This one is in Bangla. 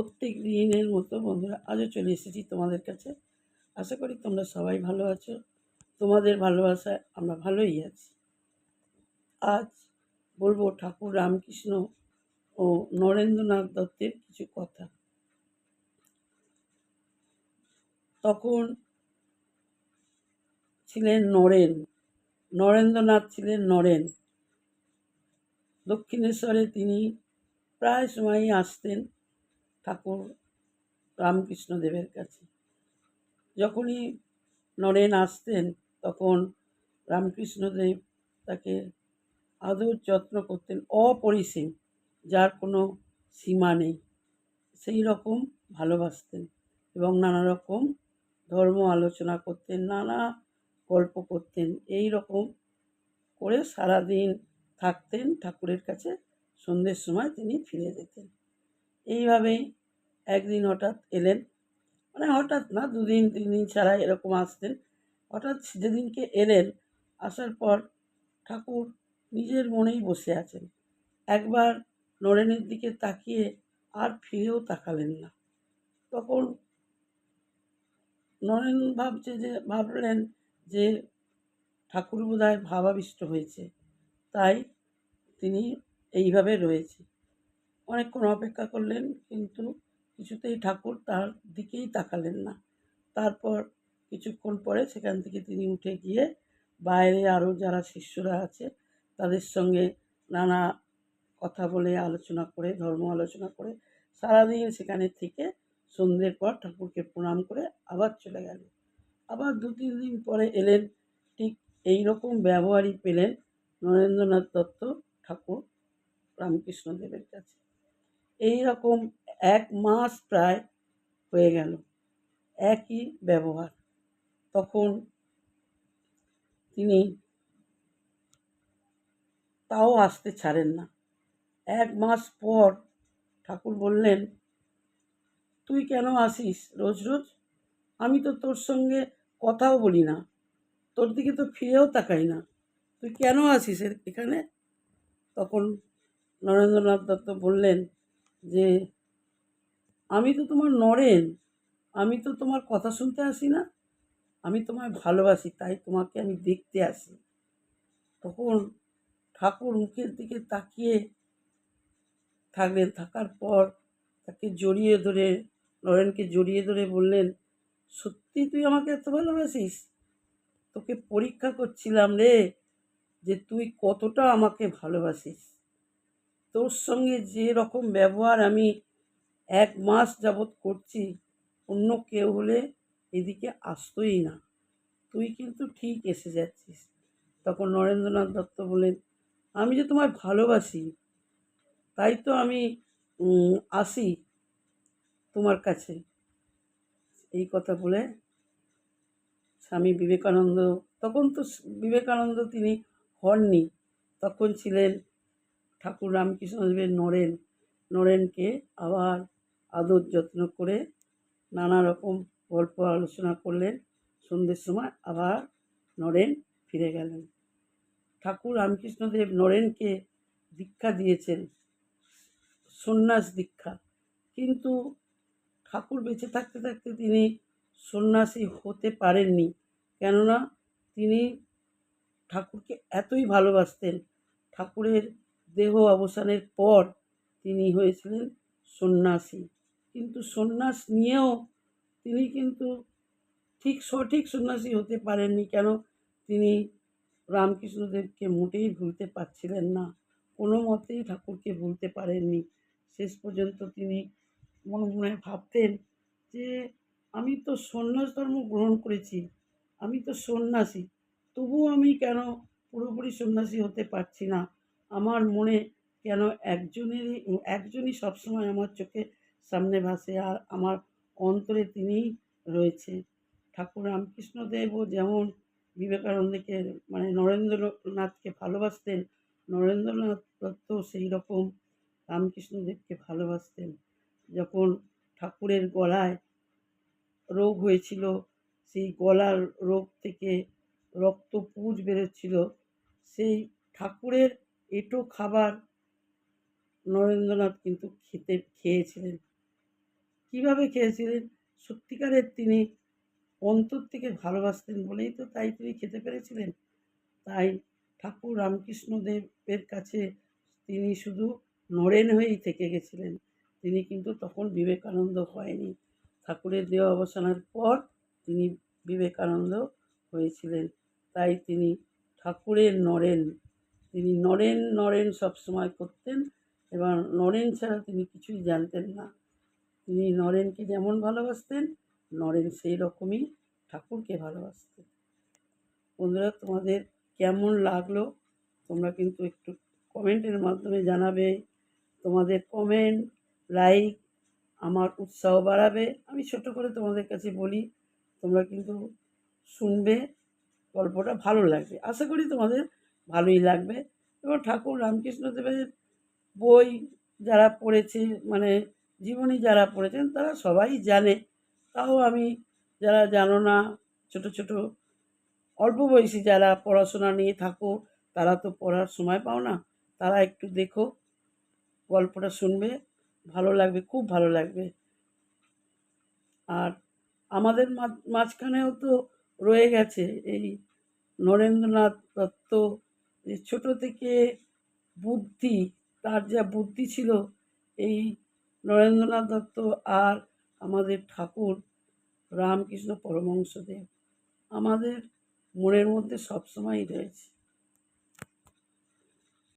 প্রত্যেক দিনের মতো বন্ধুরা, আজও চলে এসেছি তোমাদের কাছে। আশা করি তোমরা সবাই ভালো আছো। তোমাদের ভালোবাসায় আমরা ভালোই আছি। আজ বলব ঠাকুর রামকৃষ্ণ ও নরেন্দ্রনাথ দত্তের কিছু কথা। তখন ছিলেন নরেন, নরেন্দ্রনাথ ছিলেন নরেন। দক্ষিণেশ্বরে তিনি প্রায় সময়ই আসতেন। ঠাকুর রামকৃষ্ণ দেবের কাছে। যখনই নরেন আসতেন, তখন রামকৃষ্ণদেব তাকে আদর যত্ন করতেন, অপরিসীম, যার কোনো সীমা নেই। সেই রকম ভালোবাসতেন এবং নানা রকম ধর্ম আলোচনা করতেন, নানা গল্প করতেন। এই রকম করে সারাদিন থাকতেন, ঠাকুরের কাছে সন্ধ্যের সময় তিনি ফিরে যেতেন। এইভাবেই একদিন হঠাৎ এলেন। মানে হঠাৎ না, দুদিন তিন দিন ছাড়া এরকম আসতেন। হঠাৎ যেদিনকে এলেন, আসার পর ঠাকুর নিজের মনেই বসে আছেন। একবার নরেনের দিকে তাকিয়ে আর ফিরেও তাকালেন না। তখন নরেন ভাবছে যে, ভাবলেন যে ঠাকুর বোধহয় ভাবাবিষ্ট হয়েছে। তাই তিনি এইভাবে রয়েছে। অনেকক্ষণ অপেক্ষা করলেন, কিন্তু কিছুতেই ঠাকুর তার দিকেই তাকালেন না। তারপর কিছুক্ষণ পরে সেখান থেকে তিনি উঠে গিয়ে বাইরে আরও যারা শিষ্যরা আছে, তাদের সঙ্গে নানা কথা বলে আলোচনা করে, ধর্ম আলোচনা করে সারাদিন সেখানে থেকে সন্ধ্যের পর ঠাকুরকে প্রণাম করে আবার চলে গেল। আবার দু তিন দিন পরে এলেন, ঠিক এই রকম ব্যবহারই পেলেন নরেন্দ্রনাথ দত্ত ঠাকুর রামকৃষ্ণদেবের কাছে। এই রকম এক মাস প্রায় হয়ে গেল। একই ব্যবহার। তখন তিনি তাও আসতে ছাড়েন না। এক মাস পর ঠাকুর বললেন, তুই কেন আসিস রোজ রোজ? আমি তো তোর সঙ্গে কথাও বলি না। তোর দিকে তো ফিরেও তাকাই না। তুই কেন আসিস এখানে? তখন নরেন্দ্রনাথ দত্ত বললেন যে আমি তো তোমার নরেন। আমি তো তোমার কথা শুনতে আসি না। আমি তোমায় ভালোবাসি, তাই তোমাকে আমি দেখতে আসি। তখন ঠাকুর মুখের দিকে তাকিয়ে থাকলেন। থাকার পর তাকে জড়িয়ে ধরে, নরেনকে জড়িয়ে ধরে বললেন, সত্যি তুই আমাকে এত ভালোবাসিস? তোকে পরীক্ষা করছিলাম রে যে তুই কতটা আমাকে ভালোবাসিস। তোর সঙ্গে যে রকম ব্যবহার আমি এক মাস যাবৎ করছি, অন্য কেউ হলে এদিকে আসতোই না। তুই কিন্তু ঠিক এসে যাচ্ছিস। তখন নরেন্দ্রনাথ দত্ত বলেন আমি যে তোমায় ভালোবাসি, তাই তো আমি আসি তোমার কাছে। এই কথা বলে স্বামী বিবেকানন্দ, তখন তো বিবেকানন্দ তিনি হননি। তখন ছিলেন ঠাকুর রামকৃষ্ণদেবের নরেন। নরেনকে আবার আদর যত্ন করে নানা রকম গল্প আলোচনা করলেন। সন্ধ্যের সময় আবার নরেন ফিরে গেলেন। ঠাকুর রামকৃষ্ণদেব নরেনকে দীক্ষা দিয়েছেন, সন্ন্যাস দীক্ষা। কিন্তু ঠাকুর বেঁচে থাকতে থাকতে তিনি সন্ন্যাসী হতে পারেননি। কেননা তিনি ঠাকুরকে এতই ভালোবাসতেন। ঠাকুরের দেহ অবসানের পর তিনি হয়েছিলেন সন্ন্যাসী। কিন্তু সন্ন্যাস নিয়েও তিনি কিন্তু ঠিক সঠিক সন্ন্যাসী হতে পারেননি কেন? তিনি রামকৃষ্ণদেবকে মোটেই ভুলতে পারছিলেন না। কোনো মতেই ঠাকুরকে ভুলতে পারেননি। শেষ পর্যন্ত তিনি মনে মনে ভাবতেন যে, আমি তো সন্ন্যাস ধর্ম গ্রহণ করেছি। আমি তো সন্ন্যাসী। তবুও আমি কেন পুরোপুরি সন্ন্যাসী হতে পারছি না? আমার মনে কেন একজনেরই, একজনই সবসময় আমার চোখে সামনে ভাসে আর আমার অন্তরে তিনিই রয়েছে। ঠাকুর রামকৃষ্ণদেবও যেমন বিবেকানন্দকে মানে নরেন্দ্রনাথকে ভালোবাসতেন, নরেন্দ্রনাথ দত্ত সেই রকম রামকৃষ্ণদেবকে ভালোবাসতেন। যখন ঠাকুরের গলায় রোগ হয়েছিল, সেই গলার রোগ থেকে রক্ত পুঁজ বেরোচ্ছিল, সেই ঠাকুরের এঁটো খাবার নরেন্দ্রনাথ কিন্তু খেতে, খেয়েছিলেন। কীভাবে খেয়েছিলেন? সত্যিকারের তিনি অন্তর থেকে ভালোবাসতেন বলেই তো তাই তিনি খেতে পেরেছিলেন। তাই ঠাকুর রামকৃষ্ণদেবের কাছে তিনি শুধু নরেন হয়েই থেকে গেছিলেন। তিনি কিন্তু তখন বিবেকানন্দ হয়নি। ঠাকুরের দেহ অবসানের পর তিনি বিবেকানন্দ হয়েছিলেন। তাই তিনি ঠাকুরের নরেন। তিনি নরেন নরেন সবসময় করতেন। এবং নরেন ছাড়া তিনি কিছুই জানতেন না। তিনি নরেনকে যেমন ভালোবাসতেন, নরেন সেই রকমই ঠাকুরকে ভালোবাসতেন। বন্ধুরা, তোমাদের কেমন লাগল? তোমরা কিন্তু একটু কমেন্টের মাধ্যমে জানাবে। তোমাদের কমেন্ট, লাইক আমার উৎসাহ বাড়াবে। আমি ছোট করে তোমাদের কাছে বলি, তোমরা কিন্তু শুনবে, গল্পটা ভালো লাগবে। আশা করি তোমাদের ভালোই লাগবে। এবং ঠাকুর রামকৃষ্ণদেবের বই যারা পড়েছে মানে জীবনী যারা পড়েছেন তারা সবাই জানে। তাও আমি যারা জানো না, ছোট ছোট, অল্প বয়সী যারা পড়াশোনা নিয়ে থাকো, তারা তো পড়ার সময় পাও না। তারা একটু দেখো, গল্পটা শুনবে, ভালো লাগবে, খুব ভালো লাগবে। আর আমাদের মাঝখানেও তো রয়ে গেছে এই নরেন্দ্রনাথ দত্ত। যে ছোটো থেকে বুদ্ধি, তার যা বুদ্ধি ছিল, এই নরেন্দ্রনাথ দত্ত আর আমাদের ঠাকুর রামকৃষ্ণ পরমহংসদেব। আমাদের মনের মধ্যে সবসময়ই রয়েছে।